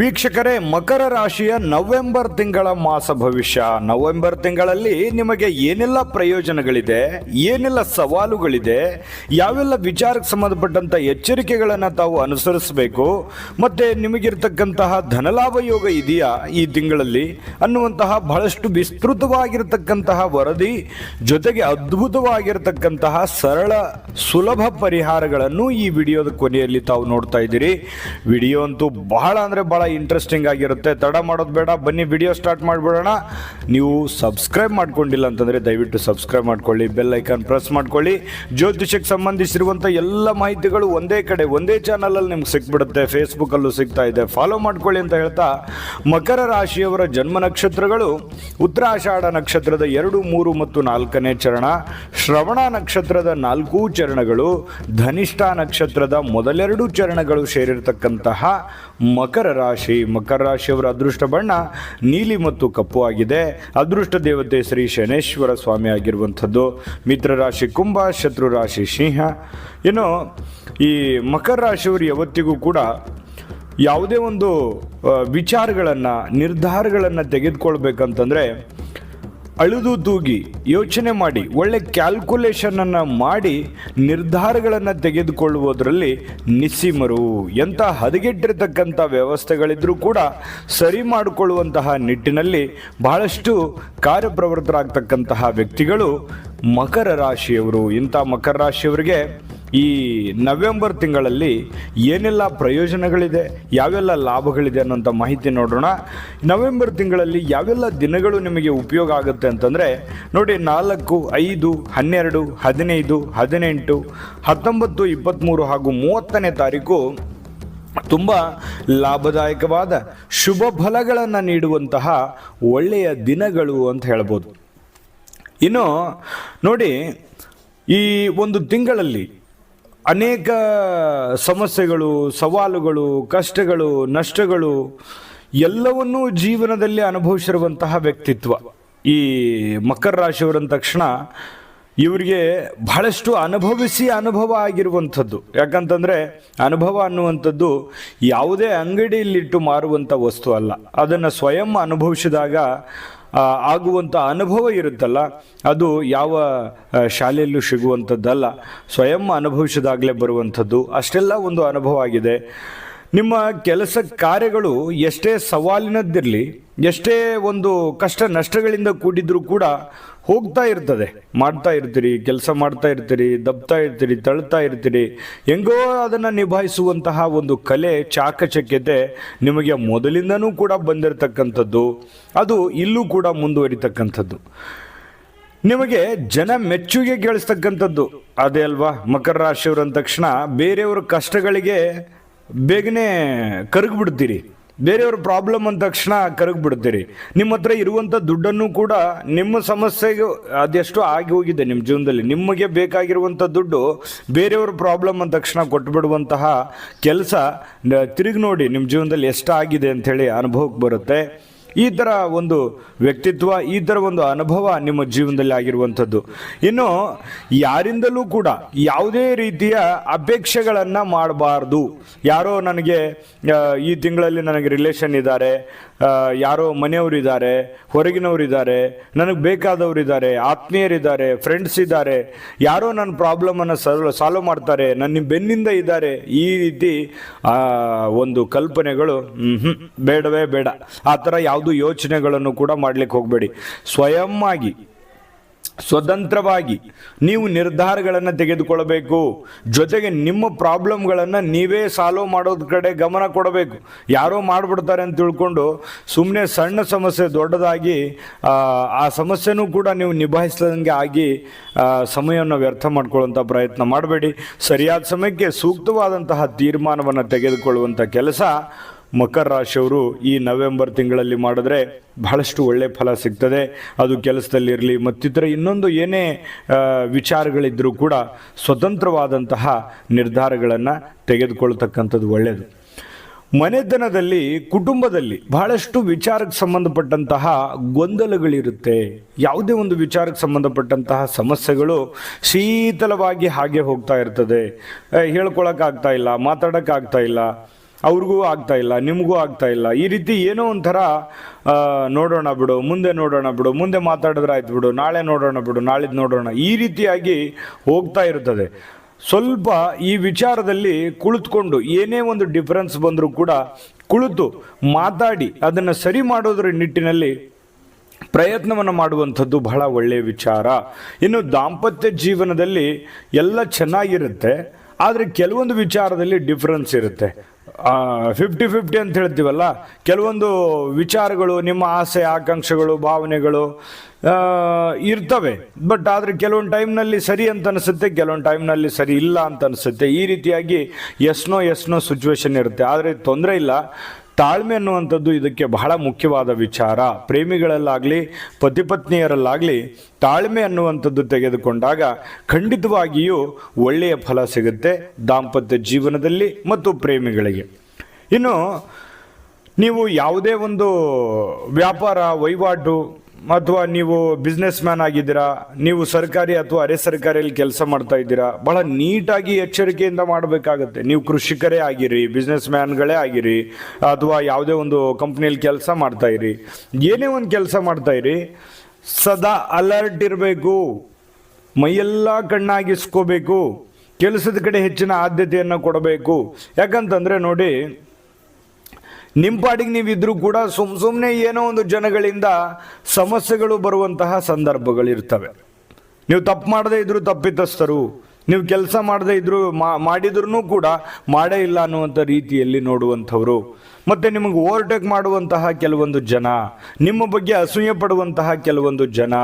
ವೀಕ್ಷಕರೇ, ಮಕರ ರಾಶಿಯ ನವೆಂಬರ್ ತಿಂಗಳ ಮಾಸ ಭವಿಷ್ಯ. ನವೆಂಬರ್ ತಿಂಗಳಲ್ಲಿ ನಿಮಗೆ ಏನೆಲ್ಲ ಪ್ರಯೋಜನಗಳಿದೆ, ಏನೆಲ್ಲ ಸವಾಲುಗಳಿದೆ, ಯಾವೆಲ್ಲ ವಿಚಾರಕ್ಕೆ ಸಂಬಂಧಪಟ್ಟಂತ ಎಚ್ಚರಿಕೆಗಳನ್ನು ತಾವು ಅನುಸರಿಸಬೇಕು, ಮತ್ತೆ ನಿಮಗಿರ್ತಕ್ಕಂತಹ ಧನಲಾಭ ಯೋಗ ಇದೆಯಾ ಈ ತಿಂಗಳಲ್ಲಿ ಅನ್ನುವಂತಹ ಬಹಳಷ್ಟು ವಿಸ್ತೃತವಾಗಿರತಕ್ಕಂತಹ ವರದಿ, ಜೊತೆಗೆ ಅದ್ಭುತವಾಗಿರತಕ್ಕಂತಹ ಸರಳ, ಸುಲಭ ಪರಿಹಾರಗಳನ್ನು ಈ ವಿಡಿಯೋದ ಕೊನೆಯಲ್ಲಿ ತಾವು ನೋಡ್ತಾ ಇದ್ದೀರಿ. ವಿಡಿಯೋ ಅಂತೂ ಬಹಳ ಅಂದರೆ ಬಹಳ ಇಂಟ್ರೆಸ್ಟಿಂಗ್ ಆಗಿರುತ್ತೆ. ತಡ ಮಾಡೋದು ಬೇಡ, ಬನ್ನಿ ವಿಡಿಯೋ ಸ್ಟಾರ್ಟ್ ಮಾಡಿಬಿಡೋಣ. ನೀವು ಸಬ್ಸ್ಕ್ರೈಬ್ ಮಾಡ್ಕೊಂಡಿಲ್ಲ ಅಂತಂದರೆ ದಯವಿಟ್ಟು ಸಬ್ಸ್ಕ್ರೈಬ್ ಮಾಡ್ಕೊಳ್ಳಿ ಬೆಲ್ ಐಕಾನ್ ಪ್ರೆಸ್ ಮಾಡ್ಕೊಳ್ಳಿ. ಜ್ಯೋತಿಷಕ್ಕೆ ಸಂಬಂಧಿಸಿರುವಂಥ ಎಲ್ಲ ಮಾಹಿತಿಗಳು ಒಂದೇ ಕಡೆ, ಒಂದೇ ಚಾನಲಲ್ಲಿ ನಿಮ್ಗೆ ಸಿಕ್ಬಿಡುತ್ತೆ. ಫೇಸ್ಬುಕ್ಕಲ್ಲೂ ಸಿಗ್ತಾ ಇದೆ. ಫಾಲೋ ಮಾಡ್ಕೊಳ್ಳಿ ಅಂತ ಹೇಳ್ತಾ, ಮಕರ ರಾಶಿಯವರ ಜನ್ಮ ನಕ್ಷತ್ರಗಳು ಉತ್ತರಾಷಾಢ ನಕ್ಷತ್ರದ ಎರಡು, ಮೂರು ಮತ್ತು ನಾಲ್ಕನೇ ಚರಣ, ಶ್ರವಣ ನಕ್ಷತ್ರದ ನಾಲ್ಕೂ ಚರಣಗಳು, ಧನಿಷ್ಠ ನಕ್ಷತ್ರದ ಮೊದಲೆರಡು ಚರಣಗಳು ಸೇರಿರ್ತಕ್ಕಂತಹ ಮಕರ ರಾಶಿ. ಮಕರ ರಾಶಿಯವರ ಅದೃಷ್ಟ ಬಣ್ಣ ನೀಲಿ ಮತ್ತು ಕಪ್ಪು ಆಗಿದೆ. ಅದೃಷ್ಟ ದೇವತೆ ಶ್ರೀ ಶನೇಶ್ವರ ಸ್ವಾಮಿ ಆಗಿರುವಂಥದ್ದು. ಮಿತ್ರ ರಾಶಿ ಕುಂಭ, ಶತ್ರು ರಾಶಿ ಸಿಂಹ. ಏನು ಈ ಮಕರ ರಾಶಿಯವರು ಯಾವತ್ತಿಗೂ ಕೂಡ ಯಾವುದೇ ಒಂದು ವಿಚಾರಗಳನ್ನು, ನಿರ್ಧಾರಗಳನ್ನು ತೆಗೆದುಕೊಳ್ಬೇಕಂತಂದರೆ ಅಳುದು ತೂಗಿ ಯೋಚನೆ ಮಾಡಿ, ಒಳ್ಳೆ ಕ್ಯಾಲ್ಕುಲೇಷನನ್ನು ಮಾಡಿ ನಿರ್ಧಾರಗಳನ್ನು ತೆಗೆದುಕೊಳ್ಳುವುದರಲ್ಲಿ ನಿಸ್ಸೀಮರು ಎಂಥ ಹದಗೆಟ್ಟಿರತಕ್ಕಂಥ ವ್ಯವಸ್ಥೆಗಳಿದ್ರೂ ಕೂಡ ಸರಿ ಮಾಡಿಕೊಳ್ಳುವಂತಹ ನಿಟ್ಟಿನಲ್ಲಿ ಬಹಳಷ್ಟು ಕಾರ್ಯಪ್ರವೃತ್ತರಾಗ್ತಕ್ಕಂತಹ ವ್ಯಕ್ತಿಗಳು ಮಕರ ರಾಶಿಯವರು. ಇಂಥ ಮಕರ ರಾಶಿಯವರಿಗೆ ಈ ನವೆಂಬರ್ ತಿಂಗಳಲ್ಲಿ ಏನೆಲ್ಲ ಪ್ರಯೋಜನಗಳಿದೆ, ಯಾವೆಲ್ಲ ಲಾಭಗಳಿದೆ ಅನ್ನೋಂಥ ಮಾಹಿತಿ ನೋಡೋಣ. ನವೆಂಬರ್ ತಿಂಗಳಲ್ಲಿ ಯಾವೆಲ್ಲ ದಿನಗಳು ನಿಮಗೆ ಉಪಯೋಗ ಆಗುತ್ತೆ ಅಂತಂದರೆ, ನೋಡಿ ನಾಲ್ಕು, ಐದು, ಹನ್ನೆರಡು, ಹದಿನೈದು, ಹದಿನೆಂಟು, ಹತ್ತೊಂಬತ್ತು ಇಪ್ಪತ್ತ್ಮೂರು ಹಾಗೂ ಮೂವತ್ತನೇ ತಾರೀಕು ತುಂಬ ಲಾಭದಾಯಕವಾದ ಶುಭ ಫಲಗಳನ್ನು ನೀಡುವಂತಹ ಒಳ್ಳೆಯ ದಿನಗಳು ಅಂತ ಹೇಳ್ಬೋದು. ಇನ್ನು ನೋಡಿ, ಈ ಒಂದು ತಿಂಗಳಲ್ಲಿ ಅನೇಕ ಸಮಸ್ಯೆಗಳು, ಸವಾಲುಗಳು, ಕಷ್ಟಗಳು, ನಷ್ಟಗಳು ಎಲ್ಲವನ್ನೂ ಜೀವನದಲ್ಲಿ ಅನುಭವಿಸಿರುವಂತಹ ವ್ಯಕ್ತಿತ್ವ. ಈ ಮಕರ ರಾಶಿಯವರಂದ ತಕ್ಷಣ ಇವರಿಗೆ ಬಹಳಷ್ಟು ಅನುಭವಿಸಿ ಅನುಭವ ಆಗಿರುವಂಥದ್ದು. ಯಾಕಂತಂದರೆ ಅನುಭವ ಅನ್ನುವಂಥದ್ದು ಯಾವುದೇ ಅಂಗಡಿಯಲ್ಲಿಟ್ಟು ಮಾರುವಂಥ ವಸ್ತು ಅಲ್ಲ. ಅದನ್ನು ಸ್ವಯಂ ಅನುಭವಿಸಿದಾಗ ಆಗುವಂಥ ಅನುಭವ ಇರುತ್ತಲ್ಲ, ಅದು ಯಾವ ಶಾಲೆಯಲ್ಲೂ ಸಿಗುವಂಥದ್ದಲ್ಲ. ಸ್ವಯಂ ಅನುಭವಿಸಿದಾಗಲೇ ಬರುವಂಥದ್ದು. ಅಷ್ಟೆಲ್ಲ ಒಂದು ಅನುಭವ ಆಗಿದೆ. ನಿಮ್ಮ ಕೆಲಸ ಕಾರ್ಯಗಳು ಎಷ್ಟೇ ಸವಾಲಿನದ್ದಿರಲಿ, ಎಷ್ಟೇ ಒಂದು ಕಷ್ಟ ನಷ್ಟಗಳಿಂದ ಕೂಡಿದ್ರೂ ಕೂಡ ಹೋಗ್ತಾ ಇರ್ತದೆ. ಮಾಡ್ತಾ ಇರ್ತೀರಿ, ಕೆಲಸ ಮಾಡ್ತಾ ಇರ್ತೀರಿ, ದಬ್ತಾ ಇರ್ತೀರಿ, ತಳ್ತಾ ಇರ್ತೀರಿ, ಹೆಂಗೋ ಅದನ್ನು ನಿಭಾಯಿಸುವಂತಹ ಒಂದು ಕಲೆ, ಚಾಕಚಕ್ಯತೆ ನಿಮಗೆ ಮೊದಲಿಂದನೂ ಕೂಡ ಬಂದಿರತಕ್ಕಂಥದ್ದು. ಅದು ಇಲ್ಲೂ ಕೂಡ ಮುಂದುವರಿತಕ್ಕಂಥದ್ದು. ನಿಮಗೆ ಜನ ಮೆಚ್ಚುಗೆ ಕೇಳಿಸ್ತಕ್ಕಂಥದ್ದು. ಅದೇ ಅಲ್ವಾ? ಮಕರ ರಾಶಿಯವರು ತಕ್ಷಣ ಬೇರೆಯವರ ಕಷ್ಟಗಳಿಗೆ ಬೇಗನೆ ಕರಗ್ಬಿಡ್ತೀರಿ. ಬೇರೆಯವ್ರ ಪ್ರಾಬ್ಲಮ್ ಅಂದ ತಕ್ಷಣ ಕರಗ್ಬಿಡ್ತೀರಿ. ನಿಮ್ಮ ಹತ್ರ ಇರುವಂಥ ದುಡ್ಡನ್ನು ಕೂಡ ನಿಮ್ಮ ಸಮಸ್ಯೆಗೆ ಅದೆಷ್ಟು ಆಗಿ ಹೋಗಿದೆ ನಿಮ್ಮ ಜೀವನದಲ್ಲಿ. ನಿಮಗೆ ಬೇಕಾಗಿರುವಂಥ ದುಡ್ಡು ಬೇರೆಯವ್ರ ಪ್ರಾಬ್ಲಮ್ ಅಂದ ತಕ್ಷಣ ಕೊಟ್ಬಿಡುವಂತಹ ಕೆಲಸ ತಿರುಗಿ ನೋಡಿ ನಿಮ್ಮ ಜೀವನದಲ್ಲಿ ಎಷ್ಟಾಗಿದೆ ಅಂಥೇಳಿ ಅನುಭವಕ್ಕೆ ಬರುತ್ತೆ. ಈ ಥರ ಒಂದು ವ್ಯಕ್ತಿತ್ವ, ಈ ಥರ ಒಂದು ಅನುಭವ ನಿಮ್ಮ ಜೀವನದಲ್ಲಿ ಆಗಿರುವಂಥದ್ದು. ಇನ್ನು ಯಾರಿಂದಲೂ ಕೂಡ ಯಾವುದೇ ರೀತಿಯ ಅಪೇಕ್ಷೆಗಳನ್ನು ಮಾಡಬಾರ್ದು. ಯಾರೋ ನನಗೆ ಈ ತಿಂಗಳಲ್ಲಿ ನನಗೆ ರಿಲೇಷನ್ ಇದ್ದಾರೆ ಯಾರೋ ಮನೆಯವರಿದ್ದಾರೆ, ಹೊರಗಿನವರಿದ್ದಾರೆ, ನನಗೆ ಬೇಕಾದವರಿದ್ದಾರೆ, ಆತ್ಮೀಯರಿದ್ದಾರೆ ಫ್ರೆಂಡ್ಸ್ ಇದ್ದಾರೆ. ಯಾರೋ ನನ್ನ ಪ್ರಾಬ್ಲಮನ್ನು ಸಾಲ್ವ್ ಸಾಲ್ವ್ ಮಾಡ್ತಾರೆ ನನ್ನ ಬೆನ್ನಿಂದ ಇದ್ದಾರೆ. ಈ ರೀತಿ ಒಂದು ಕಲ್ಪನೆಗಳು ಬೇಡವೇ ಬೇಡ. ಆ ಥರ ಯಾವುದು ಯೋಚನೆಗಳನ್ನು ಕೂಡ ಮಾಡ್ಲಿಕ್ಕೆ ಹೋಗಬೇಡಿ. ಸ್ವಯಂ ಆಗಿ ಸ್ವತಂತ್ರವಾಗಿ ನೀವು ನಿರ್ಧಾರಗಳನ್ನು ತೆಗೆದುಕೊಳ್ಳಬೇಕು ಜೊತೆಗೆ ನಿಮ್ಮ ಪ್ರಾಬ್ಲಮ್ಗಳನ್ನು ನೀವೇ ಸಾಲ್ವ್ ಮಾಡೋದ್ರ ಕಡೆ ಗಮನ ಕೊಡಬೇಕು. ಯಾರೋ ಮಾಡಿಬಿಡ್ತಾರೆ ಅಂತ ತಿಳ್ಕೊಂಡು ಸುಮ್ಮನೆ ಸಣ್ಣ ಸಮಸ್ಯೆ ದೊಡ್ಡದಾಗಿ ಆ, ಸಮಸ್ಯೆನೂ ಕೂಡ ನೀವು ನಿಭಾಯಿಸ್ದಂಗೆ ಆಗಿ ಸಮಯವನ್ನು ವ್ಯರ್ಥ ಮಾಡ್ಕೊಳ್ಳುವಂಥ ಪ್ರಯತ್ನ ಮಾಡಬೇಡಿ. ಸರಿಯಾದ ಸಮಯಕ್ಕೆ ಸೂಕ್ತವಾದಂತಹ ತೀರ್ಮಾನವನ್ನು ತೆಗೆದುಕೊಳ್ಳುವಂಥ ಕೆಲಸ ಮಕರ ರಾಶಿಯವರು ಈ ನವೆಂಬರ್ ತಿಂಗಳಲ್ಲಿ ಮಾಡಿದ್ರೆ ಬಹಳಷ್ಟು ಒಳ್ಳೆ ಫಲ ಸಿಗ್ತದೆ. ಅದು ಕೆಲಸದಲ್ಲಿರಲಿ, ಮತ್ತಿತರ ಇನ್ನೊಂದು ಏನೇ ವಿಚಾರಗಳಿದ್ದರೂ ಕೂಡ ಸ್ವತಂತ್ರವಾದಂತಹ ನಿರ್ಧಾರಗಳನ್ನು ತೆಗೆದುಕೊಳ್ತಕ್ಕಂಥದ್ದು ಒಳ್ಳೆಯದು ಮನೆತನದಲ್ಲಿ ಕುಟುಂಬದಲ್ಲಿ ಬಹಳಷ್ಟು ವಿಚಾರಕ್ಕೆ ಸಂಬಂಧಪಟ್ಟಂತಹ ಗೊಂದಲಗಳಿರುತ್ತೆ. ಯಾವುದೇ ಒಂದು ವಿಚಾರಕ್ಕೆ ಸಂಬಂಧಪಟ್ಟಂತಹ ಸಮಸ್ಯೆಗಳು ಶೀತಲವಾಗಿ ಹಾಗೆ ಹೋಗ್ತಾ ಇರ್ತದೆ. ಹೇಳ್ಕೊಳಕ್ಕಾಗ್ತಾ ಇಲ್ಲ, ಮಾತಾಡೋಕ್ಕಾಗ್ತಾ ಇಲ್ಲ. ಅವ್ರಿಗೂ ಆಗ್ತಾ ಇಲ್ಲ, ನಿಮಗೂ ಆಗ್ತಾ ಇಲ್ಲ. ಈ ರೀತಿ ಏನೋ ಒಂಥರ ನೋಡೋಣ ಬಿಡು, ಮುಂದೆ ನೋಡೋಣ ಬಿಡು, ಮುಂದೆ ಮಾತಾಡಿದ್ರೆ ಆಯ್ತು ಬಿಡು, ನಾಳೆ ನೋಡೋಣ ಬಿಡು, ನಾಳಿದ್ದು ನೋಡೋಣ. ಈ ರೀತಿಯಾಗಿ ಹೋಗ್ತಾ ಇರ್ತದೆ ಸ್ವಲ್ಪ ಈ ವಿಚಾರದಲ್ಲಿ ಕುಳಿತುಕೊಂಡು, ಏನೇ ಒಂದು ಡಿಫರೆನ್ಸ್ ಬಂದರೂ ಕೂಡ ಕುಳಿತು ಮಾತಾಡಿ, ಅದನ್ನು ಸರಿ ಮಾಡೋದ್ರ ನಿಟ್ಟಿನಲ್ಲಿ ಪ್ರಯತ್ನವನ್ನು ಮಾಡುವಂಥದ್ದು ಬಹಳ ಒಳ್ಳೆಯ ವಿಚಾರ. ಇನ್ನು ದಾಂಪತ್ಯ ಜೀವನದಲ್ಲಿ ಎಲ್ಲ ಚೆನ್ನಾಗಿರುತ್ತೆ, ಆದರೆ ಕೆಲವೊಂದು ವಿಚಾರದಲ್ಲಿ ಡಿಫ್ರೆನ್ಸ್ ಇರುತ್ತೆ. ಫಿಫ್ಟಿ ಫಿಫ್ಟಿ ಅಂತ ಹೇಳ್ತೀವಲ್ಲ? ಕೆಲವೊಂದು ವಿಚಾರಗಳು, ನಿಮ್ಮ ಆಸೆ, ಆಕಾಂಕ್ಷೆಗಳು, ಭಾವನೆಗಳು ಇರ್ತವೆ. ಬಟ್ ಆದರೆ ಕೆಲವೊಂದು ಟೈಮ್ನಲ್ಲಿ ಸರಿ ಅಂತ ಅನಿಸುತ್ತೆ, ಕೆಲವೊಂದು ಟೈಮ್ನಲ್ಲಿ ಸರಿ ಇಲ್ಲ ಅಂತ ಅನಿಸುತ್ತೆ. ಈ ರೀತಿಯಾಗಿ ಎಸ್ನೋ ಎಸ್ನೋ ಸಿಚುವೇಶನ್ ಇರುತ್ತೆ. ಆದರೆ ತೊಂದರೆ ಇಲ್ಲ. ತಾಳ್ಮೆ ಅನ್ನುವಂಥದ್ದು ಇದಕ್ಕೆ ಬಹಳ ಮುಖ್ಯವಾದ ವಿಚಾರ. ಪ್ರೇಮಿಗಳಲ್ಲಾಗಲಿ, ಪತಿಪತ್ನಿಯರಲ್ಲಾಗಲಿ ತಾಳ್ಮೆ ಅನ್ನುವಂಥದ್ದು ತೆಗೆದುಕೊಂಡಾಗ ಖಂಡಿತವಾಗಿಯೂ ಒಳ್ಳೆಯ ಫಲ ಸಿಗುತ್ತೆ ದಾಂಪತ್ಯ ಜೀವನದಲ್ಲಿ ಮತ್ತು ಪ್ರೇಮಿಗಳಿಗೆ. ಇನ್ನು, ನೀವು ಯಾವುದೇ ಒಂದು ವ್ಯಾಪಾರ ವಹಿವಾಟು ಅಥವಾ ನೀವು ಬಿಸ್ನೆಸ್ ಮ್ಯಾನ್ ಆಗಿದ್ದೀರಾ? ನೀವು ಸರ್ಕಾರಿ ಅಥವಾ ಅರೆ ಸರ್ಕಾರಿಯಲ್ಲಿ ಕೆಲಸ ಮಾಡ್ತಾ ಇದ್ದೀರಾ? ಬಹಳ ನೀಟಾಗಿ ಎಚ್ಚರಿಕೆಯಿಂದ ಮಾಡಬೇಕಾಗುತ್ತೆ. ನೀವು ಕೃಷಿಕರೇ ಆಗಿರಿ ಬಿಸ್ನೆಸ್ ಮ್ಯಾನ್ಗಳೇ ಆಗಿರಿ, ಅಥವಾ ಯಾವುದೇ ಒಂದು ಕಂಪ್ನಿಯಲ್ಲಿ ಕೆಲಸ ಮಾಡ್ತಾ ಇರಿ. ಏನೇ ಒಂದು ಕೆಲಸ ಮಾಡ್ತಾ ಇರಿ, ಸದಾ ಅಲರ್ಟ್ ಇರಬೇಕು. ಮೈಯೆಲ್ಲ ಕಣ್ಣಾಗಿಸ್ಕೋಬೇಕು. ಕೆಲಸದ ಕಡೆ ಹೆಚ್ಚಿನ ಆದ್ಯತೆಯನ್ನು ಕೊಡಬೇಕು. ಯಾಕಂತಂದರೆ ನೋಡಿ ನಿಮ್ಮ ಪಾಡಿಗೆ ನೀವಿದ್ರೂ ಕೂಡ ಸುಮ್ ಸುಮ್ಮನೆ ಏನೋ ಒಂದು ಜನಗಳಿಂದ ಸಮಸ್ಯೆಗಳು ಬರುವಂತಹ ಸಂದರ್ಭಗಳಿರ್ತವೆ. ನೀವು ತಪ್ಪು ಮಾಡದೇ ಇದ್ರು ತಪ್ಪಿತಸ್ಥರು, ನೀವು ಕೆಲಸ ಮಾಡದೇ ಇದ್ರು ಮಾಡಿದ್ರೂ ಕೂಡ ಮಾಡೇ ಇಲ್ಲ ಅನ್ನುವಂಥ ರೀತಿಯಲ್ಲಿ ನೋಡುವಂಥವ್ರು. ಮತ್ತೆ ನಿಮಗೆ ಓವರ್ಟೇಕ್ ಮಾಡುವಂತಹ ಕೆಲವೊಂದು ಜನ, ನಿಮ್ಮ ಬಗ್ಗೆ ಅಸೂಯೆ ಪಡುವಂತಹ ಕೆಲವೊಂದು ಜನ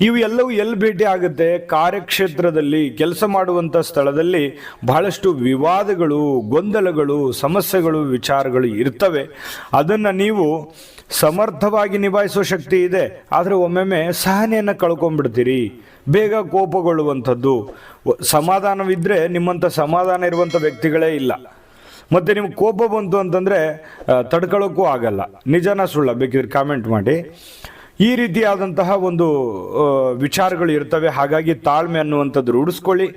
ಇವು ಎಲ್ಲವೂ ಎಲ್ಲಿ ಭೇಟಿ ಆಗುತ್ತೆ? ಕಾರ್ಯಕ್ಷೇತ್ರದಲ್ಲಿ ಕೆಲಸ ಮಾಡುವಂಥ ಸ್ಥಳದಲ್ಲಿ ಬಹಳಷ್ಟು ವಿವಾದಗಳು, ಗೊಂದಲಗಳು, ಸಮಸ್ಯೆಗಳು, ವಿಚಾರಗಳು ಇರ್ತವೆ. ಅದನ್ನು ನೀವು ಸಮರ್ಥವಾಗಿ ನಿಭಾಯಿಸೋ ಶಕ್ತಿ ಇದೆ. ಆದರೆ ಒಮ್ಮೊಮ್ಮೆ ಸಹನೆಯನ್ನು ಕಳ್ಕೊಂಡ್ಬಿಡ್ತೀರಿ. ಬೇಗ ಕೋಪಗೊಳ್ಳುವಂಥದ್ದು. ಸಮಾಧಾನವಿದ್ದರೆ ನಿಮ್ಮಂಥ ಸಮಾಧಾನ ಇರುವಂಥ ವ್ಯಕ್ತಿಗಳೇ ಇಲ್ಲ. ಮತ್ತೆ ನಿಮ್ಗೆ ಕೋಪ ಬಂತು ಅಂತಂದ್ರೆ ತಡ್ಕೊಳ್ಳೋಕ್ಕೂ ಆಗಲ್ಲ. ನಿಜನ ಸುಳ್ಳ ಬೇಕಿದ್ರೆ ಕಾಮೆಂಟ್ ಮಾಡಿ. ಈ ರೀತಿಯಾದಂತಹ ಒಂದು ವಿಚಾರಗಳು ಇರ್ತವೆ. ಹಾಗಾಗಿ ತಾಳ್ಮೆ ಅನ್ನುವಂಥದ್ದು ರೂಢಿಸ್ಕೊಳ್ಳಿ.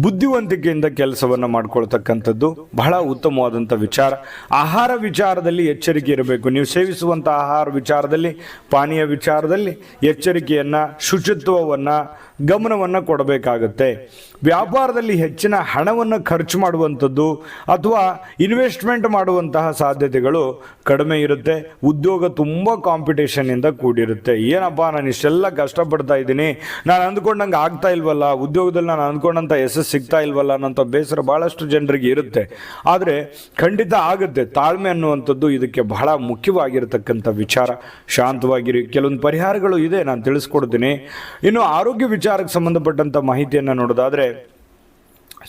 ಬುದ್ಧಿವಂತಿಕೆಯಿಂದ ಕೆಲಸವನ್ನು ಮಾಡ್ಕೊಳ್ತಕ್ಕಂಥದ್ದು ಬಹಳ ಉತ್ತಮವಾದಂಥ ವಿಚಾರ. ಆಹಾರ ವಿಚಾರದಲ್ಲಿ ಎಚ್ಚರಿಕೆ ಇರಬೇಕು. ನೀವು ಸೇವಿಸುವಂಥ ಆಹಾರ ವಿಚಾರದಲ್ಲಿ, ಪಾನೀಯ ವಿಚಾರದಲ್ಲಿ ಎಚ್ಚರಿಕೆಯನ್ನು, ಶುಚಿತ್ವವನ್ನು ಗಮನವನ್ನು ಕೊಡಬೇಕಾಗುತ್ತೆ. ವ್ಯಾಪಾರದಲ್ಲಿ ಹೆಚ್ಚಿನ ಹಣವನ್ನು ಖರ್ಚು ಮಾಡುವಂಥದ್ದು ಅಥವಾ ಇನ್ವೆಸ್ಟ್ಮೆಂಟ್ ಮಾಡುವಂತಹ ಸಾಧ್ಯತೆಗಳು ಕಡಿಮೆ ಇರುತ್ತೆ. ಉದ್ಯೋಗ ತುಂಬ ಕಾಂಪಿಟೇಷನ್ನಿಂದ ಕೂಡಿರುತ್ತೆ. ಏನಪ್ಪ, ನಾನು ಇಷ್ಟೆಲ್ಲ ಕಷ್ಟಪಡ್ತಾ ಇದ್ದೀನಿ. ನಾನು ಅಂದ್ಕೊಂಡಂಗೆ ಆಗ್ತಾ ಇಲ್ವಲ್ಲ? ಉದ್ಯೋಗದಲ್ಲಿ ನಾನು ಅಂದ್ಕೊಂಡಂಥ ಯಶಸ್ಸು ಸಿಗ್ತಾ ಇಲ್ವಲ್ಲ? ಅನ್ನೋಂಥ ಬೇಸರ ಭಾಳಷ್ಟು ಜನರಿಗೆ ಇರುತ್ತೆ. ಆದರೆ ಖಂಡಿತ ಆಗುತ್ತೆ. ತಾಳ್ಮೆ ಅನ್ನುವಂಥದ್ದು ಇದಕ್ಕೆ ಬಹಳ ಮುಖ್ಯವಾಗಿರತಕ್ಕಂಥ ವಿಚಾರ. ಶಾಂತವಾಗಿರಿ. ಕೆಲವೊಂದು ಪರಿಹಾರಗಳು ಇದೆ, ನಾನು ತಿಳಿಸ್ಕೊಡ್ತೀನಿ. ಇನ್ನು ಆರೋಗ್ಯ ವಿಚಾರಕ್ಕೆ ಸಂಬಂಧಪಟ್ಟಂಥ ಮಾಹಿತಿಯನ್ನು ನೋಡೋದಾದರೆ,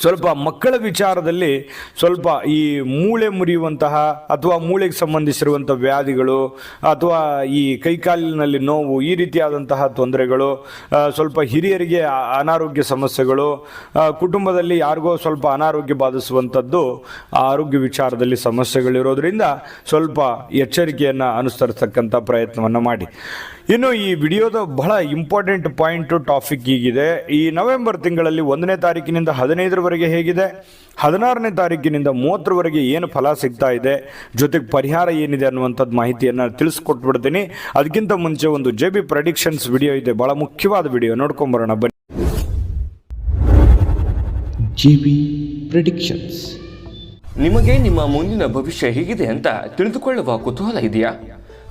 ಸ್ವಲ್ಪ ಮಕ್ಕಳ ವಿಚಾರದಲ್ಲಿ ಸ್ವಲ್ಪ ಈ ಮೂಳೆ ಮುರಿಯುವಂತಹ ಅಥವಾ ಮೂಳೆಗೆ ಸಂಬಂಧಿಸಿರುವಂಥ ವ್ಯಾಧಿಗಳು ಅಥವಾ ಈ ಕೈಕಾಲಿನಲ್ಲಿ ನೋವು ಈ ರೀತಿಯಾದಂತಹ ತೊಂದರೆಗಳು ಸ್ವಲ್ಪ ಹಿರಿಯರಿಗೆ ಅನಾರೋಗ್ಯ ಸಮಸ್ಯೆಗಳು ಕುಟುಂಬದಲ್ಲಿ ಯಾರಿಗೋ ಸ್ವಲ್ಪ ಅನಾರೋಗ್ಯ ಬಾಧಿಸುವಂಥದ್ದು ಆರೋಗ್ಯ ವಿಚಾರದಲ್ಲಿ ಸಮಸ್ಯೆಗಳಿರೋದ್ರಿಂದ ಸ್ವಲ್ಪ ಎಚ್ಚರಿಕೆಯನ್ನು ಅನುಸರಿಸ್ತಕ್ಕಂಥ ಪ್ರಯತ್ನವನ್ನು ಮಾಡಿ. ಇನ್ನು ಈ ವಿಡಿಯೋದ ಬಹಳ ಇಂಪಾರ್ಟೆಂಟ್ ಪಾಯಿಂಟ್ ಟಾಪಿಕ್ ಹೀಗಿದೆ. ಈ ನವೆಂಬರ್ ತಿಂಗಳಲ್ಲಿ ಒಂದನೇ ತಾರೀಕಿನಿಂದ ಹದಿನೈದರವರೆಗೆ ಹೇಗಿದೆ. ಹದಿನಾರನೇ ತಾರೀಕಿನಿಂದ ಮೂವತ್ತರವರೆಗೆ ಏನು ಫಲ ಸಿಗ್ತಾ ಇದೆ? ಜೊತೆಗೆ ಪರಿಹಾರ ಏನಿದೆ ಅನ್ನುವಂಥದ್ದು ಮಾಹಿತಿಯನ್ನು ತಿಳಿಸ್ಕೊಟ್ಬಿಡ್ತೀನಿ. ಅದಕ್ಕಿಂತ ಮುಂಚೆ ಒಂದು ಜೆ ಬಿ ಪ್ರಡಿಕ್ಷನ್ಸ್ ವಿಡಿಯೋ ಇದೆ. ಬಹಳ ಮುಖ್ಯವಾದ ವಿಡಿಯೋ. ನೋಡ್ಕೊಂಬರೋಣ ಬನ್ನಿ. J B predictions. ನಿಮಗೆ ನಿಮ್ಮ ಮುಂದಿನ ಭವಿಷ್ಯ ಹೇಗಿದೆ ಅಂತ ತಿಳಿದುಕೊಳ್ಳುವ ಕುತೂಹಲ ಇದೆಯಾ?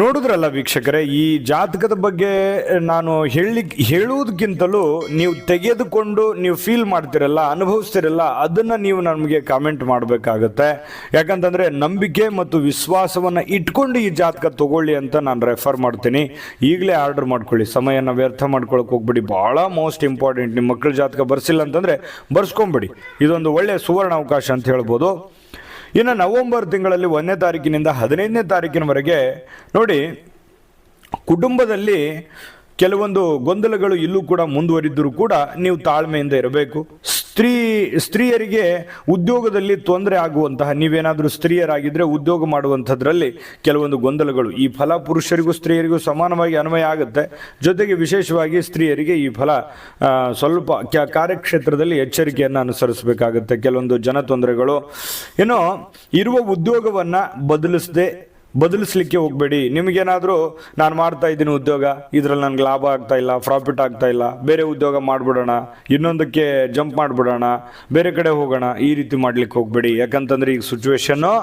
ನೋಡಿದ್ರಲ್ಲ ವೀಕ್ಷಕರೇ, ಈ ಜಾತಕದ ಬಗ್ಗೆ ನಾನು ಹೇಳಿ ಹೇಳುವುದಕ್ಕಿಂತಲೂ ನೀವು ತೆಗೆದುಕೊಂಡು ನೀವು ಫೀಲ್ ಮಾಡ್ತಿರಲ್ಲ, ಅನುಭವಿಸ್ತಿರಲ್ಲ, ಅದನ್ನು ನೀವು ನಮಗೆ ಕಾಮೆಂಟ್ ಮಾಡಬೇಕಾಗತ್ತೆ. ಯಾಕಂತಂದರೆ ನಂಬಿಕೆ ಮತ್ತು ವಿಶ್ವಾಸವನ್ನು ಇಟ್ಕೊಂಡು ಈ ಜಾತಕ ತಗೊಳ್ಳಿ ಅಂತ ನಾನು ರೆಫರ್ ಮಾಡ್ತೀನಿ. ಈಗಲೇ ಆರ್ಡರ್ ಮಾಡ್ಕೊಳ್ಳಿ, ಸಮಯನ ವ್ಯರ್ಥ ಮಾಡ್ಕೊಳಕ್ಕೆ ಹೋಗ್ಬಿಡಿ. ಭಾಳ ಮೋಸ್ಟ್ ಇಂಪಾರ್ಟೆಂಟ್ ನಿಮ್ಮ ಮಕ್ಕಳ ಜಾತಕ ಬರ್ಸಿಲ್ಲ ಅಂತಂದರೆ ಬರ್ಸ್ಕೊಂಬಿಡಿ. ಇದೊಂದು ಒಳ್ಳೆಯ ಸುವರ್ಣ ಅವಕಾಶ ಅಂತ ಹೇಳ್ಬೋದು. ಇನ್ನು ನವೆಂಬರ್ ತಿಂಗಳಲ್ಲಿ ಒಂದನೇ ತಾರೀಕಿನಿಂದ ಹದಿನೈದನೇ ತಾರೀಕಿನವರೆಗೆ ನೋಡಿ, ಕುಟುಂಬದಲ್ಲಿ ಕೆಲವೊಂದು ಗೊಂದಲಗಳು ಇಲ್ಲೂ ಕೂಡ ಮುಂದುವರಿದ್ದರೂ ಕೂಡ ನೀವು ತಾಳ್ಮೆಯಿಂದ ಇರಬೇಕು. ಸ್ತ್ರೀ, ಸ್ತ್ರೀಯರಿಗೆ ಉದ್ಯೋಗದಲ್ಲಿ ತೊಂದರೆ ಆಗುವಂತಹ, ನೀವೇನಾದರೂ ಸ್ತ್ರೀಯರಾಗಿದ್ದರೆ ಉದ್ಯೋಗ ಮಾಡುವಂಥದ್ರಲ್ಲಿ ಕೆಲವೊಂದು ಗೊಂದಲಗಳು. ಈ ಫಲ ಪುರುಷರಿಗೂ ಸ್ತ್ರೀಯರಿಗೂ ಸಮಾನವಾಗಿ ಅನ್ವಯ ಆಗುತ್ತೆ. ಜೊತೆಗೆ ವಿಶೇಷವಾಗಿ ಸ್ತ್ರೀಯರಿಗೆ ಈ ಫಲ ಸ್ವಲ್ಪ ಕಾರ್ಯಕ್ಷೇತ್ರದಲ್ಲಿ ಎಚ್ಚರಿಕೆಯನ್ನು ಅನುಸರಿಸಬೇಕಾಗುತ್ತೆ. ಕೆಲವೊಂದು ಜನ ತೊಂದರೆಗಳು. ಏನೋ, ಇರುವ ಉದ್ಯೋಗವನ್ನು ಬದಲಿಸದೆ ಬದಲಿಸ್ಲಿಕ್ಕೆ ಹೋಗಬೇಡಿ. ನಿಮಗೇನಾದರೂ ನಾನು ಮಾಡ್ತಾ ಇದ್ದೀನಿ ಉದ್ಯೋಗ, ಇದರಲ್ಲಿ ನನಗೆ ಲಾಭ ಆಗ್ತಾ ಇಲ್ಲ ಪ್ರಾಫಿಟ್ ಆಗ್ತಾ ಇಲ್ಲ, ಬೇರೆ ಉದ್ಯೋಗ ಮಾಡಿಬಿಡೋಣ, ಇನ್ನೊಂದಕ್ಕೆ ಜಂಪ್ ಮಾಡಿಬಿಡೋಣ, ಬೇರೆ ಕಡೆ ಹೋಗೋಣ, ಈ ರೀತಿ ಮಾಡ್ಲಿಕ್ಕೆ ಹೋಗಬೇಡಿ. ಯಾಕಂತಂದರೆ ಈಗ ಸಿಚುವೇಶನ್ನು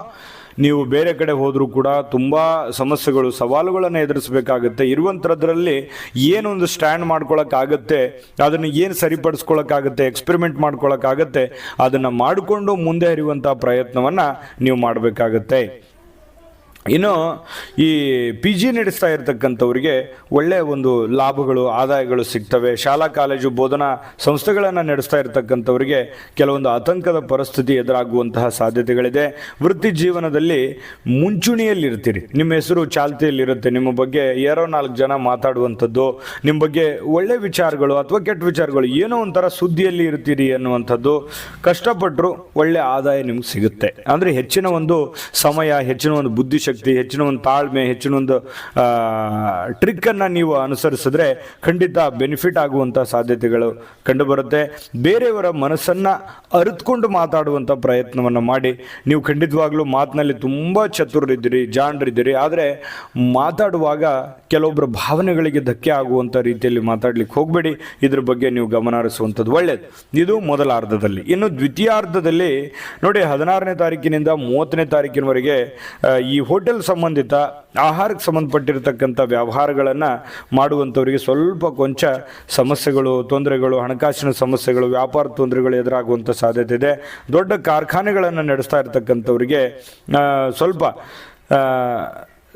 ನೀವು ಬೇರೆ ಕಡೆ ಹೋದರೂ ಕೂಡ ತುಂಬ ಸಮಸ್ಯೆಗಳು, ಸವಾಲುಗಳನ್ನು ಎದುರಿಸಬೇಕಾಗುತ್ತೆ. ಇರುವಂಥದ್ರಲ್ಲಿ ಏನೊಂದು ಸ್ಟ್ಯಾಂಡ್ ಮಾಡ್ಕೊಳ್ಳೋಕ್ಕಾಗತ್ತೆ ಅದನ್ನು ಏನು ಸರಿಪಡಿಸ್ಕೊಳಕ್ಕಾಗತ್ತೆ ಎಕ್ಸ್ಪೆರಿಮೆಂಟ್ ಮಾಡ್ಕೊಳ್ಳೋಕ್ಕಾಗತ್ತೆ ಅದನ್ನು ಮಾಡಿಕೊಂಡು ಮುಂದೆ ಹರಿಯುವಂಥ ಪ್ರಯತ್ನವನ್ನು ನೀವು ಮಾಡಬೇಕಾಗತ್ತೆ. ಇನ್ನು ಈ ಪಿ ಜಿ ನಡೆಸ್ತಾ ಇರತಕ್ಕಂಥವ್ರಿಗೆ ಒಳ್ಳೆಯ ಒಂದು ಲಾಭಗಳು, ಆದಾಯಗಳು ಸಿಗ್ತವೆ. ಶಾಲಾ, ಕಾಲೇಜು ಬೋಧನಾ ಸಂಸ್ಥೆಗಳನ್ನು ನಡೆಸ್ತಾ ಇರತಕ್ಕಂಥವ್ರಿಗೆ ಕೆಲವೊಂದು ಆತಂಕದ ಪರಿಸ್ಥಿತಿ ಎದುರಾಗುವಂತಹ ಸಾಧ್ಯತೆಗಳಿದೆ. ವೃತ್ತಿ ಜೀವನದಲ್ಲಿ ಮುಂಚೂಣಿಯಲ್ಲಿರ್ತೀರಿ. ನಿಮ್ಮ ಹೆಸರು ಚಾಲ್ತಿಯಲ್ಲಿರುತ್ತೆ. ನಿಮ್ಮ ಬಗ್ಗೆ ಯಾರೋ ನಾಲ್ಕು ಜನ ಮಾತಾಡುವಂಥದ್ದು, ನಿಮ್ಮ ಬಗ್ಗೆ ಒಳ್ಳೆ ವಿಚಾರಗಳು ಅಥವಾ ಕೆಟ್ಟ ವಿಚಾರಗಳು ಏನೋ ಒಂಥರ ಸುದ್ದಿಯಲ್ಲಿ ಇರ್ತೀರಿ ಅನ್ನುವಂಥದ್ದು ಕಷ್ಟಪಟ್ಟರು ಒಳ್ಳೆ ಆದಾಯ ನಿಮ್ಗೆ ಸಿಗುತ್ತೆ. ಅಂದರೆ ಹೆಚ್ಚಿನ ಒಂದು ಸಮಯ, ಹೆಚ್ಚಿನ ಒಂದು ಬುದ್ಧಿಶಕ್ತಿ ಹೆಚ್ಚಿನ ಒಂದು ತಾಳ್ಮೆ ಹೆಚ್ಚಿನ ಒಂದು ಟ್ರಿಕ್ಕನ್ನು ನೀವು ಅನುಸರಿಸಿದ್ರೆ ಖಂಡಿತ ಬೆನಿಫಿಟ್ ಆಗುವಂಥ ಸಾಧ್ಯತೆಗಳು ಕಂಡುಬರುತ್ತೆ. ಬೇರೆಯವರ ಮನಸ್ಸನ್ನು ಅರಿತುಕೊಂಡು ಮಾತಾಡುವಂಥ ಪ್ರಯತ್ನವನ್ನು ಮಾಡಿ. ನೀವು ಖಂಡಿತವಾಗ್ಲೂ ಮಾತಿನಲ್ಲಿ ತುಂಬ ಚತುರರಿದ್ದೀರಿ, ಜಾಣರಿದ್ದೀರಿ. ಆದರೆ ಮಾತಾಡುವಾಗ ಕೆಲವೊಬ್ಬರ ಭಾವನೆಗಳಿಗೆ ಧಕ್ಕೆ ಆಗುವಂಥ ರೀತಿಯಲ್ಲಿ ಮಾತಾಡ್ಲಿಕ್ಕೆ ಹೋಗಬೇಡಿ. ಇದ್ರ ಬಗ್ಗೆ ನೀವು ಗಮನ ಹರಿಸುವಂಥದ್ದು ಒಳ್ಳೆಯದು ಇದು ಮೊದಲ ಅರ್ಧದಲ್ಲಿ. ಇನ್ನು ದ್ವಿತೀಯಾರ್ಧದಲ್ಲಿ ನೋಡಿ ಹದಿನಾರನೇ ತಾರೀಕಿನಿಂದ ಮೂವತ್ತನೇ ತಾರೀಕಿನವರೆಗೆ ಈ ಹೋಟೆಲ್ ಸಂಬಂಧಿತ, ಆಹಾರಕ್ಕೆ ಸಂಬಂಧಪಟ್ಟಿರ್ತಕ್ಕಂಥ ವ್ಯವಹಾರಗಳನ್ನು ಮಾಡುವಂಥವರಿಗೆ ಸ್ವಲ್ಪ ಕೊಂಚ ಸಮಸ್ಯೆಗಳು, ತೊಂದರೆಗಳು, ಹಣಕಾಸಿನ ಸಮಸ್ಯೆಗಳು, ವ್ಯಾಪಾರ ತೊಂದರೆಗಳು ಎದುರಾಗುವಂಥ ಸಾಧ್ಯತೆ ಇದೆ. ದೊಡ್ಡ ಕಾರ್ಖಾನೆಗಳನ್ನು ನಡೆಸ್ತಾ ಇರತಕ್ಕಂಥವರಿಗೆ ಸ್ವಲ್ಪ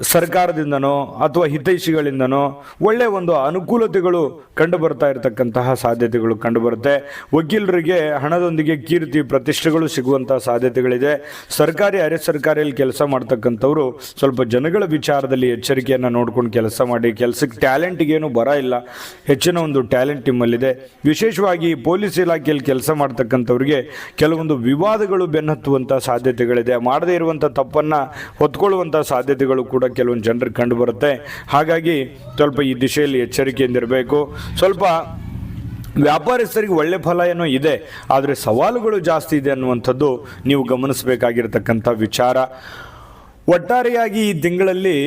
ಸರ್ಕಾರದಿಂದನೋ ಅಥವಾ ಹಿತೈಷಿಗಳಿಂದನೋ ಒಳ್ಳೆಯ ಒಂದು ಅನುಕೂಲತೆಗಳು ಕಂಡು ಬರ್ತಾ ಇರತಕ್ಕಂತಹ ಸಾಧ್ಯತೆಗಳು ಕಂಡುಬರುತ್ತೆ. ವಕೀಲರಿಗೆ ಹಣದೊಂದಿಗೆ ಕೀರ್ತಿ, ಪ್ರತಿಷ್ಠೆಗಳು ಸಿಗುವಂತಹ ಸಾಧ್ಯತೆಗಳಿದೆ. ಸರ್ಕಾರಿ, ಅರೆ ಸರ್ಕಾರಿಯಲ್ಲಿ ಕೆಲಸ ಮಾಡ್ತಕ್ಕಂಥವ್ರು ಸ್ವಲ್ಪ ಜನಗಳ ವಿಚಾರದಲ್ಲಿ ಎಚ್ಚರಿಕೆಯನ್ನು ನೋಡ್ಕೊಂಡು ಕೆಲಸ ಮಾಡಿ, ಕೆಲಸಕ್ಕೆ ಟ್ಯಾಲೆಂಟಿಗೇನು ಬರ ಇಲ್ಲ. ಹೆಚ್ಚಿನ ಒಂದು ಟ್ಯಾಲೆಂಟ್ ನಿಮ್ಮಲ್ಲಿದೆ. ವಿಶೇಷವಾಗಿ ಪೊಲೀಸ್ ಇಲಾಖೆಯಲ್ಲಿ ಕೆಲಸ ಮಾಡ್ತಕ್ಕಂಥವ್ರಿಗೆ ಕೆಲವೊಂದು ವಿವಾದಗಳು ಬೆನ್ನತ್ತುವಂಥ ಸಾಧ್ಯತೆಗಳಿದೆ. ಮಾಡದೇ ಇರುವಂಥ ತಪ್ಪನ್ನು ಹೊತ್ಕೊಳ್ಳುವಂಥ ಸಾಧ್ಯತೆಗಳು ಕೂಡ ಕೆಲವೊಂದು ಜನರಿಗೆ ಕಂಡು ಬರುತ್ತೆ. ಹಾಗಾಗಿ ಸ್ವಲ್ಪ ಈ ದಿಶೆಯಲ್ಲಿ ಎಚ್ಚರಿಕೆಯಿಂದ ಇರಬೇಕು ಸ್ವಲ್ಪ ವ್ಯಾಪಾರಸ್ಥರಿಗೆ ಒಳ್ಳೆ ಫಲ ಏನೋ ಇದೆ, ಆದರೆ ಸವಾಲುಗಳು ಜಾಸ್ತಿ ಇದೆ ಅನ್ನುವಂಥದ್ದು ನೀವು ಗಮನಿಸಬೇಕಾಗಿರ್ತಕ್ಕಂಥ ವಿಚಾರ. ಒಟ್ಟಾರೆಯಾಗಿ ಈ ತಿಂಗಳಲ್ಲಿ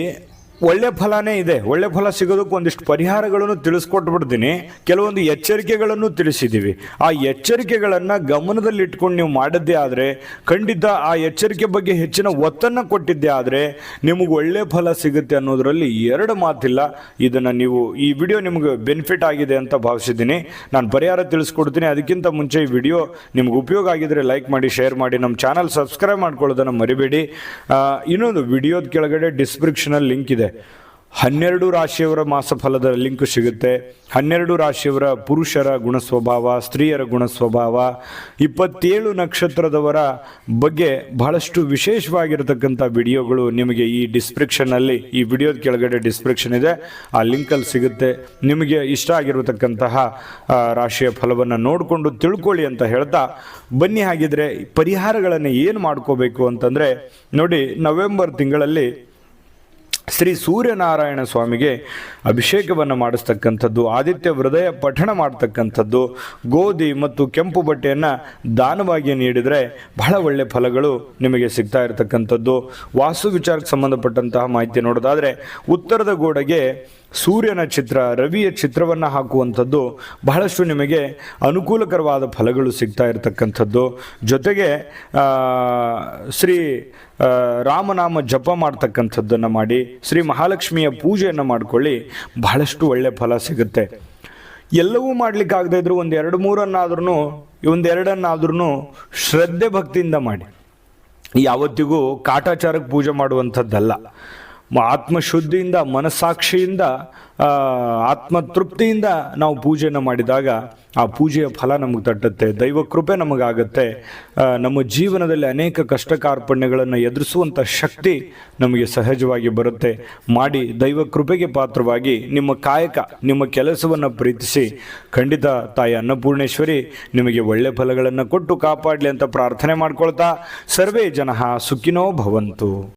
ಒಳ್ಳೆ ಫಲನೇ ಇದೆ. ಒಳ್ಳೆ ಫಲ ಸಿಗೋದಕ್ಕೆ ಒಂದಿಷ್ಟು ಪರಿಹಾರಗಳನ್ನು ತಿಳಿಸ್ಕೊಟ್ಬಿಡ್ತೀನಿ. ಕೆಲವೊಂದು ಎಚ್ಚರಿಕೆಗಳನ್ನು ತಿಳಿಸಿದ್ದೀವಿ. ಆ ಎಚ್ಚರಿಕೆಗಳನ್ನು ಗಮನದಲ್ಲಿಟ್ಕೊಂಡು ನೀವು ಮಾಡಿದ್ದೇ ಆದರೆ, ಖಂಡಿತ ಆ ಎಚ್ಚರಿಕೆ ಬಗ್ಗೆ ಹೆಚ್ಚಿನ ಒತ್ತನ್ನು ಕೊಟ್ಟಿದ್ದೇ ಆದರೆ, ನಿಮಗೆ ಒಳ್ಳೆ ಫಲ ಸಿಗುತ್ತೆ ಅನ್ನೋದರಲ್ಲಿ ಎರಡು ಮಾತಿಲ್ಲ. ಇದನ್ನು ನೀವು, ಈ ವಿಡಿಯೋ ನಿಮಗೆ ಬೆನಿಫಿಟ್ ಆಗಿದೆ ಅಂತ ಭಾವಿಸಿದ್ದೀನಿ. ನಾನು ಪರಿಹಾರ ತಿಳಿಸ್ಕೊಡ್ತೀನಿ. ಅದಕ್ಕಿಂತ ಮುಂಚೆ ಈ ವಿಡಿಯೋ ನಿಮ್ಗೆ ಉಪಯೋಗ ಆಗಿದ್ರೆ ಲೈಕ್ ಮಾಡಿ, ಶೇರ್ ಮಾಡಿ ನಮ್ಮ ಚಾನಲ್ ಸಬ್ಸ್ಕ್ರೈಬ್ ಮಾಡ್ಕೊಳ್ಳೋದನ್ನು ಮರಿಬೇಡಿ. ಇನ್ನೊಂದು ವಿಡಿಯೋದ ಕೆಳಗಡೆ ಡಿಸ್ಕ್ರಿಪ್ಷನಲ್ಲಿ ಲಿಂಕ್ ಇದೆ. ಹನ್ನೆರಡು ರಾಶಿಯವರ ಮಾಸಫಲದ ಲಿಂಕ್ ಸಿಗುತ್ತೆ. ಹನ್ನೆರಡು ರಾಶಿಯವರ ಪುರುಷರ ಗುಣ ಸ್ವಭಾವ ಸ್ತ್ರೀಯರ ಗುಣ ಸ್ವಭಾವ ಇಪ್ಪತ್ತೇಳು ನಕ್ಷತ್ರದವರ ಬಗ್ಗೆ ಬಹಳಷ್ಟು ವಿಶೇಷವಾಗಿರತಕ್ಕಂಥ ವಿಡಿಯೋಗಳು ನಿಮಗೆ ಈ ಡಿಸ್ಕ್ರಿಪ್ಷನ್ನಲ್ಲಿ, ಈ ವಿಡಿಯೋದ ಕೆಳಗಡೆ ಡಿಸ್ಕ್ರಿಪ್ಷನ್ ಇದೆ. ಆ ಲಿಂಕಲ್ಲಿ ಸಿಗುತ್ತೆ. ನಿಮಗೆ ಇಷ್ಟ ಆಗಿರತಕ್ಕಂತಹ ರಾಶಿಯ ಫಲವನ್ನು ನೋಡಿಕೊಂಡು ತಿಳ್ಕೊಳ್ಳಿ ಅಂತ ಹೇಳ್ತಾ, ಬನ್ನಿ ಹಾಗಿದ್ರೆ ಪರಿಹಾರಗಳನ್ನು ಏನು ಮಾಡ್ಕೋಬೇಕು ಅಂತಂದರೆ, ನೋಡಿ, ನವೆಂಬರ್ ತಿಂಗಳಲ್ಲಿ ಶ್ರೀ ಸೂರ್ಯನಾರಾಯಣ ಸ್ವಾಮಿಗೆ ಅಭಿಷೇಕವನ್ನು ಮಾಡಿಸ್ತಕ್ಕಂಥದ್ದು, ಆದಿತ್ಯ ಹೃದಯ ಪಠಣ ಮಾಡ್ತಕ್ಕಂಥದ್ದು, ಗೋಧಿ ಮತ್ತು ಕೆಂಪು ಬಟ್ಟೆಯನ್ನು ದಾನವಾಗಿ ನೀಡಿದರೆ ಬಹಳ ಒಳ್ಳೆಯ ಫಲಗಳು ನಿಮಗೆ ಸಿಗ್ತಾ ಇರತಕ್ಕಂಥದ್ದು. ವಾಸ್ತು ವಿಚಾರಕ್ಕೆ ಸಂಬಂಧಪಟ್ಟಂತಹ ಮಾಹಿತಿ ನೋಡೋದಾದರೆ, ಉತ್ತರದ ಗೋಡೆಗೆ ಸೂರ್ಯನ ಚಿತ್ರ, ರವಿಯ ಚಿತ್ರವನ್ನು ಹಾಕುವಂಥದ್ದು ಬಹಳಷ್ಟು ನಿಮಗೆ ಅನುಕೂಲಕರವಾದ ಫಲಗಳು ಸಿಗ್ತಾ ಇರತಕ್ಕಂಥದ್ದು. ಜೊತೆಗೆ ಶ್ರೀ ರಾಮನಾಮ ಜಪ ಮಾಡ್ತಕ್ಕಂಥದ್ದನ್ನು ಮಾಡಿ, ಶ್ರೀ ಮಹಾಲಕ್ಷ್ಮಿಯ ಪೂಜೆಯನ್ನು ಮಾಡ್ಕೊಳ್ಳಿ ಬಹಳಷ್ಟು ಒಳ್ಳೆಯ ಫಲ ಸಿಗುತ್ತೆ. ಎಲ್ಲವೂ ಮಾಡ್ಲಿಕ್ಕಾಗದೇ ಇದ್ರು ಒಂದು ಎರಡು ಮೂರನ್ನಾದ್ರೂ ಒಂದೆರಡನ್ನಾದ್ರೂ ಶ್ರದ್ಧೆ ಭಕ್ತಿಯಿಂದ ಮಾಡಿ. ಯಾವತ್ತಿಗೂ ಕಾಟಾಚಾರಕ್ಕೆ ಪೂಜೆ ಮಾಡುವಂಥದ್ದಲ್ಲ. ಆತ್ಮಶುದ್ಧಿಯಿಂದ, ಮನಸ್ಸಾಕ್ಷಿಯಿಂದ ಆತ್ಮತೃಪ್ತಿಯಿಂದ ನಾವು ಪೂಜೆಯನ್ನು ಮಾಡಿದಾಗ ಆ ಪೂಜೆಯ ಫಲ ನಮಗೆ ತಟ್ಟುತ್ತೆ. ದೈವ ಕೃಪೆ ನಮಗಾಗತ್ತೆ. ನಮ್ಮ ಜೀವನದಲ್ಲಿ ಅನೇಕ ಕಷ್ಟ ಕಾರ್ಪಣ್ಯಗಳನ್ನು ಎದುರಿಸುವಂಥ ಶಕ್ತಿ ನಮಗೆ ಸಹಜವಾಗಿ ಬರುತ್ತೆ. ಮಾಡಿ ದೈವ ಕೃಪೆಗೆ ಪಾತ್ರವಾಗಿ ನಿಮ್ಮ ಕಾಯಕ, ನಿಮ್ಮ ಕೆಲಸವನ್ನು ಪ್ರೀತಿಸಿ ಖಂಡಿತ ತಾಯಿ ಅನ್ನಪೂರ್ಣೇಶ್ವರಿ ನಿಮಗೆ ಒಳ್ಳೆ ಫಲಗಳನ್ನು ಕೊಟ್ಟು ಕಾಪಾಡಲಿ ಅಂತ ಪ್ರಾರ್ಥನೆ ಮಾಡ್ಕೊಳ್ತಾ ಸರ್ವೇ ಜನ ಸುಖಿನೋ ಭವಂತು.